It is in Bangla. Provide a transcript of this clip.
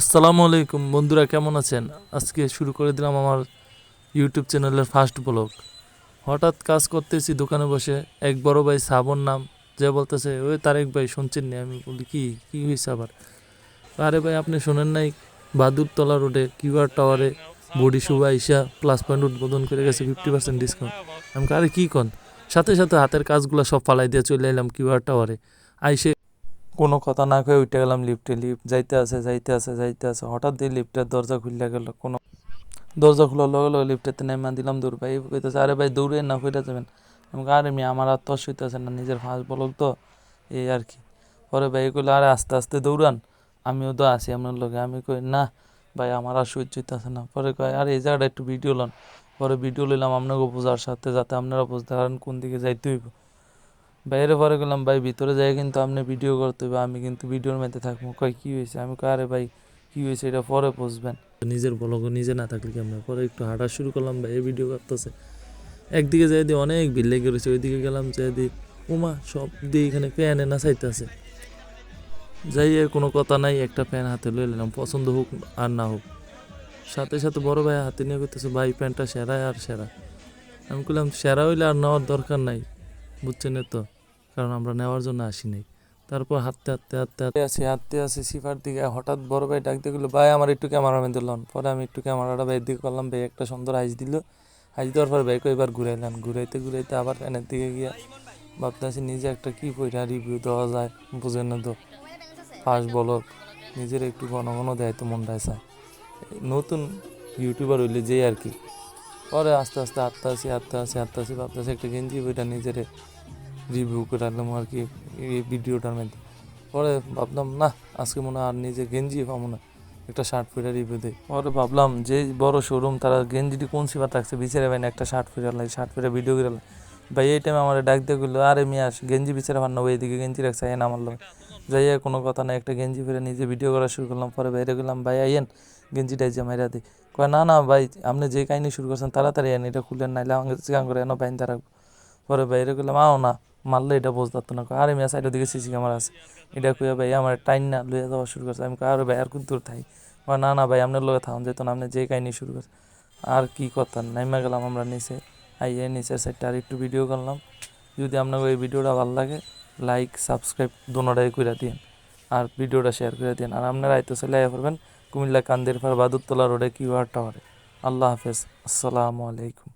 আসসালামু আলাইকুম, বন্ধুরা কেমন আছেন? আজকে শুরু করে দিলাম আমার ইউটিউব চ্যানেলের ফার্স্ট ব্লগ হঠাৎ কাজ করতেছি, দোকানে বসে এক বড় ভাই সাবন নাম, যে বলতেছে, ওই তারেক ভাই, শুনছেন নি? আমি বলি, কি কি হয়েছে আবার? আরে ভাই, আপনি শোনেন নাই, বাদুরতলা রোডে কিউআর টাওয়ারে বডি শুভা ইসা প্লাস পয়েন্ট উদ্বোধন করে গেছে ফিফটি পার্সেন্ট ডিসকাউন্ট আমি আরে কী কন? সাথে সাথে হাতের কাজগুলো সব ফালাই দিয়ে চলে এলাম কিউআর টাওয়ারে আইসে কোনো কথা না কয়ে উঠে গেলাম লিফটে। লিফট যাইতে আছে যাইতে আছে যাইতে আছে। হঠাৎ দিয়ে লিফটের দরজা খুললে গেল। কোনো দরজা খোলার লগে লগে লিফটেতে নেমা দিলাম দৌড়। ভাই কইতেছে আরে ভাই দৌড়ে না কইটা যাবেন? আমি কই, আরে মেয়ে আমার আর তস হইতেছে না নিজের ফাঁস বলক তো। এই আর কি। পরে ভাই কইলো আরে আস্তে আস্তে দৌড়ান আমিও তো আছি আপনার লগে। আমি কই না ভাই আমার আর সহ্য হইতেছে না। পরে কয় আরে এই জায়গাটা একটু ভিডিও লন। পরে ভিডিও লইলাম আপনাকে বোঝার সাথে যাতে আপনারা বুঝতে পারেন কোন দিকে যাইতে হইব। বাইরে পরে গেলাম, ভাই ভিতরে যাই কিন্তু আপনি ভিডিও করতে হবে আমি কিন্তু ভিডিওর মধ্যে থাকব। কয়, কী হয়েছে আমি কই আরে ভাই, কী হয়েছে এটা পরে বুঝবেন। নিজের ব্লগ নিজে না থাকলে কি কেমন পরে একটু হাঁটা শুরু করলাম, ভাই এই ভিডিও করতেছে। একদিকে যাই দিয়ে অনেক ভিড় লেগে রয়েছে ওইদিকে গেলাম যাই দিয়ে উমা, সব দিয়ে এখানে প্যানে না চাইতেছে যাই কোনো কথা নাই, একটা প্যান হাতে লয়ে নিলাম, পছন্দ হোক আর না হোক। সাথে সাথে বড় ভাই হাতে নিয়ে করতেছে ভাই প্যান্টটা সেরা আর সেরা। আমি বললাম সেরা হইলে আর নেওয়ার দরকার নাই। বুঝছেন তো? কারণ আমরা নেওয়ার জন্য আসি নাই তারপর হাঁটতে হাঁটতে হাঁটতে হাঁটতে আসি হাঁটতে আসি, সিফার দিকে। হঠাৎ বড় ভাই ডাকতে গেলো ভাই, আমার একটু ক্যামেরা মেন দিলাম পরে আমি একটু ক্যামেরাটা বাইর দিকে করলাম ভাই একটা সুন্দর হাইজ দিল। হাইজ দেওয়ার পর ভাইকে এবার ঘুরাইলাম ঘুরাইতে ঘুরাইতে আবার ফ্যানের দিকে গিয়া ভাবতেছি, নিজে একটা কি পইটা রিভিউ দেওয়া যায়? বুঝে না তো। ফার্স্ট বলক নিজের একটু ঘন ঘন দেয় তো মনটা চায় নতুন ইউটিউবার হইলে যে আর কি। পরে আস্তে আস্তে আটতে আসি আটতে আসি আটতে আসি, ভাবতেছি একটা গেঞ্জি বইটা নিজের রিভিউ করে রাখলাম আর কি, এই ভিডিওটার মধ্যে। পরে ভাবলাম, না, আজকে মনে আর নিজে গেঞ্জি পাবো না, একটা শার্ট ফিরে রিভিউ দিই। পরে ভাবলাম যে বড় শোরুম তারা গেঞ্জিটি কোন সিবার থাকছে বিচারে ভাই না, একটা শার্ট ফিরে লাগে শার্ট ফিরে ভিডিও করে ভাই, এই টাইমে আমার ডাক দিয়ে গেলো আরে মিয়া, গেঞ্জি বিচারে পার না, ওই দিকে গেঞ্জি রাখছে আইন আমার লোক যাইয়া কোনো কথা না একটা গেঞ্জি ফিরে নিজে ভিডিও করা শুরু করলাম, পরে বাইরে গেলাম ভাই, আইয়েন গেঞ্জিটাই যে মাইরা দিই। কয়, না না, ভাই, আপনি যে কাহিনী শুরু করছেন, তাড়াতাড়ি আইন এটা খুলেন, নাইলে আমাকে চিকান করে এনে বাইন রাখব। পরে বাইরে গেলাম আও না। মারলে এটা বুঝতে না। আরে মিয়া সাইডের দিকে সিসি ক্যামেরা আছে। এটা কইয়া ভাই আমার টাইম না লইয়া যাওয়া শুরু করছে। আমি আরে ভাই আর কোন দূর থাই? কয়, না না ভাই আপনার লোকে থাকুন যেত না আপনি যে কাহিনী শুরু করছে। আর কি কথা? নাইমা গেলাম আমরা নিচে আইয়ে নিচের সাইডটা আর একটু ভিডিও করলাম। যদি আপনাকে এই ভিডিওটা ভালো লাগে লাইক সাবস্ক্রাইব দোনোটাই করে দিন আর ভিডিওটা শেয়ার করে দিন আর আপনারা চলে আইয়া করবেন কুমিল্লা কান্দের পার বাদুরতলা রোডে কিউআর টাওয়ারে। আল্লাহ হাফেজ। আসসালামু আলাইকুম।